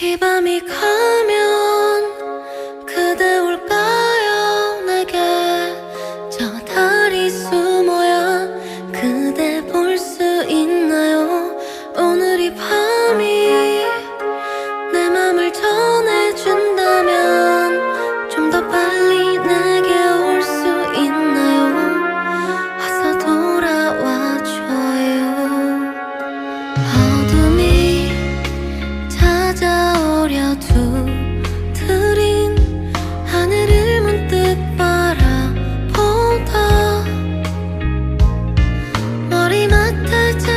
이 밤이 가면 그대 올까요? 내게 저 달이 숨어야 그대 볼 수 있나요? 오늘 이 밤이